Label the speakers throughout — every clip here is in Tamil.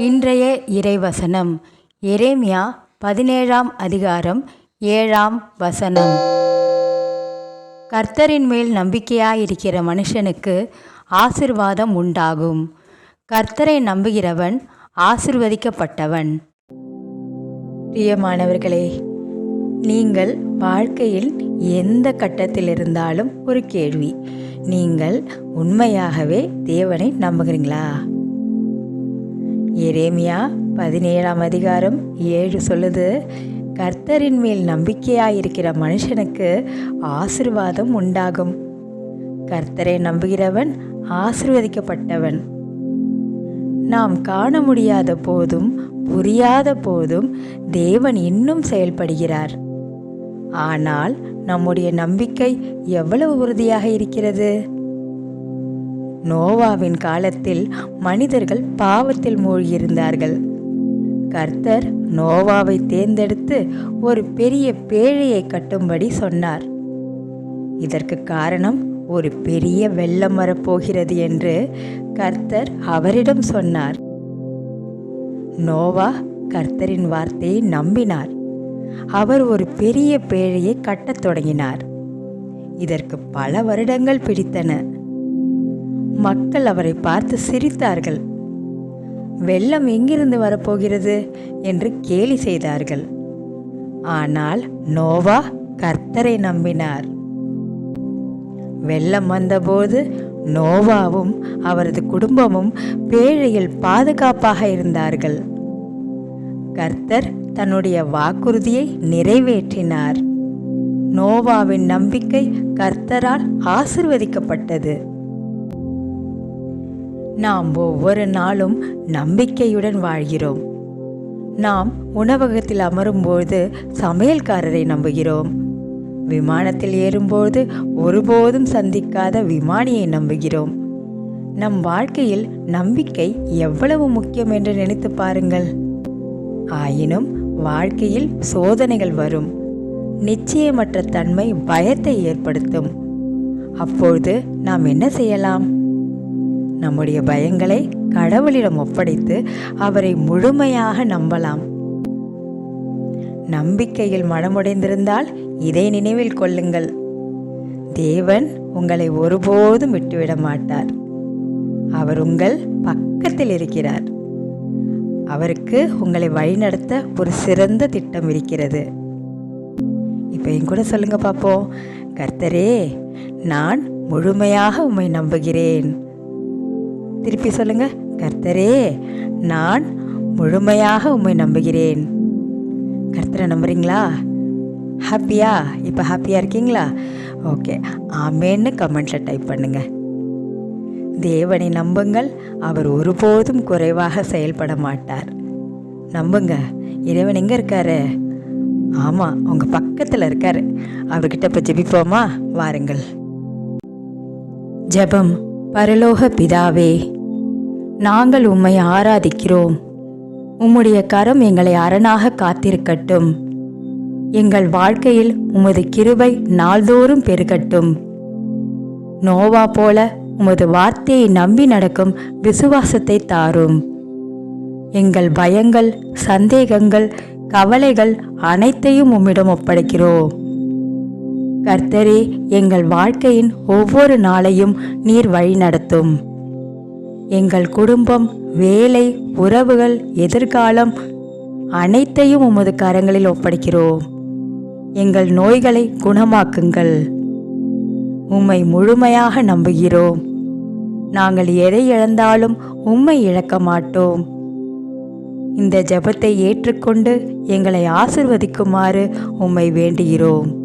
Speaker 1: இன்றைய இறைவசனம். எரேமியா பதினேழாம் அதிகாரம் ஏழாம் வசனம். கர்த்தரின் மேல் நம்பிக்கையாயிருக்கிற மனுஷனுக்கு ஆசிர்வாதம் உண்டாகும். கர்த்தரை நம்புகிறவன் ஆசிர்வதிக்கப்பட்டவன். பிரியமானவர்களே நீங்கள் வாழ்க்கையில் எந்த கட்டத்தில் இருந்தாலும் ஒரு கேள்வி. நீங்கள் உண்மையாகவே தேவனை நம்புகிறீங்களா எரேமியா பதினேழாம் அதிகாரம் ஏழு சொல்லுது கர்த்தரின் மேல் நம்பிக்கையாயிருக்கிற மனுஷனுக்கு ஆசிர்வாதம் உண்டாகும். கர்த்தரை நம்புகிறவன் ஆசிர்வதிக்கப்பட்டவன். நாம் காண முடியாத போதும் புரியாத போதும் தேவன் இன்னும் செயல்படுகிறார். ஆனால் நம்முடைய நம்பிக்கை எவ்வளவு உறுதியாக இருக்கிறது? நோவாவின் காலத்தில் மனிதர்கள் பாவத்தில் மூழ்கியிருந்தார்கள். கர்த்தர் நோவாவை தேர்ந்தெடுத்து ஒரு பெரிய பேழையை கட்டும்படி சொன்னார். இதற்கு காரணம் ஒரு பெரிய வெள்ளம் வரப்போகிறது என்று கர்த்தர் அவரிடம் சொன்னார். நோவா கர்த்தரின் வார்த்தையை நம்பினார். அவர் ஒரு பெரிய பேழையை கட்டத் தொடங்கினார். இதற்கு பல வருடங்கள் பிடித்தன. மக்கள் அவரை பார்த்து சிரித்தார்கள். வெள்ளம் எங்கிருந்து வரப்போகிறது? என்று கேலி செய்தார்கள். ஆனால் நோவா கர்த்தரை நம்பினார். வெள்ளம் வந்தபோது நோவாவும் அவரது குடும்பமும் பேழையில் பாதுகாப்பாக இருந்தார்கள். கர்த்தர் தன்னுடைய வாக்குறுதியை நிறைவேற்றினார். நோவாவின் நம்பிக்கை கர்த்தரால் ஆசிர்வதிக்கப்பட்டது. நாம் ஒவ்வொரு நாளும் நம்பிக்கையுடன் வாழ்கிறோம். நாம் உணவகத்தில் அமரும்போது சமையல்காரரை நம்புகிறோம். விமானத்தில் ஏறும்போது ஒருபோதும் சந்திக்காத விமானியை நம்புகிறோம். நம் வாழ்க்கையில் நம்பிக்கை எவ்வளவு முக்கியம் என்று நினைத்து பாருங்கள். ஆயினும் வாழ்க்கையில் சோதனைகள் வரும். நிச்சயமற்ற தன்மை பயத்தை ஏற்படுத்தும். அப்பொழுது நாம் என்ன செய்யலாம்? நம்முடைய பயங்களை கடவுளிடம் ஒப்படைத்து அவரை முழுமையாக நம்பலாம். நம்பிக்கையில் மனமுடைந்திருந்தால் இதை நினைவில் கொள்ளுங்கள். தேவன் உங்களை ஒருபோதும் விட்டுவிட மாட்டார். அவர் உங்கள் பக்கத்தில் இருக்கிறார். அவருக்கு உங்களை வழிநடத்த ஒரு சிறந்த திட்டம் இருக்கிறது. இப்போ என் கூட சொல்லுங்க பார்ப்போம் கர்த்தரே நான் முழுமையாக உம்மை நம்புகிறேன். திருப்பி சொல்லுங்க. கர்த்தரே நான் முழுமையாக உண்மை நம்புகிறேன். கர்த்தரை நம்புறீங்களா? ஹாப்பியா இப்போ ஹாப்பியாக இருக்கீங்களா? ஓகே ஆமேன்னு கமெண்ட்டில் டைப் பண்ணுங்க. தேவனை நம்புங்கள். அவர் ஒருபோதும் குறைவாக செயல்பட மாட்டார். நம்புங்க. இறைவன் எங்கே இருக்காரு? ஆமாம் உங்கள் பக்கத்தில் இருக்காரு. அவர்கிட்ட இப்போ ஜெபிப்போமா? வாருங்கள். ஜெபம். பரலோக பிதாவே நாங்கள் உம்மை ஆராதிக்கிறோம். உம்முடைய கரம் எங்களை அரணாக காத்திருக்கட்டும். எங்கள் வாழ்க்கையில் உமது கிருபை நாள்தோறும் பெருகட்டும். நோவா போல உமது வார்த்தையை நம்பி நடக்கும் விசுவாசத்தை தாரும். எங்கள் பயங்கள் சந்தேகங்கள் கவலைகள் அனைத்தையும் உம்மிடம் ஒப்படைக்கிறோம். கர்த்தரே எங்கள் வாழ்க்கையின் ஒவ்வொரு நாளையும் நீர் வழி நடத்தும் எங்கள் குடும்பம் வேலை உறவுகள் எதிர்காலம் அனைத்தையும் உமது கரங்களில் ஒப்படைக்கிறோம். எங்கள் நோய்களை குணமாக்குங்கள். உம்மை முழுமையாக நம்புகிறோம். நாங்கள் எதை இழந்தாலும் உம்மை இழக்க மாட்டோம். இந்த ஜெபத்தை ஏற்றுக்கொண்டு எங்களை ஆசிர்வதிக்குமாறு உம்மை வேண்டுகிறோம்.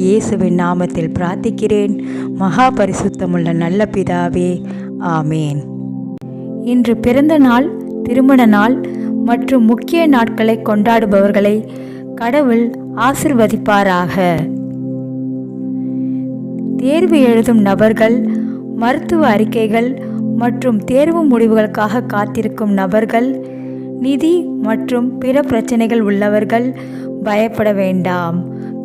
Speaker 1: இயேசுவின் நாமத்தில் பிரார்த்திக்கிறேன். மகா பரிசுத்தமுள்ள நல்ல பிதாவே ஆமேன். இன்று பிறந்த நாள் திருமண நாள் மற்றும் முக்கிய நாட்களை கொண்டாடுபவர்களை கடவுள் ஆசிர்வதிப்பாராக. தேர்வு எழுதும் நபர்கள் மருத்துவ அறிக்கைகள் மற்றும் தேர்வு முடிவுகளுக்காக காத்திருக்கும் நபர்கள் நிதி மற்றும் பிற பிரச்சனைகள் உள்ளவர்கள் பயப்பட வேண்டாம்.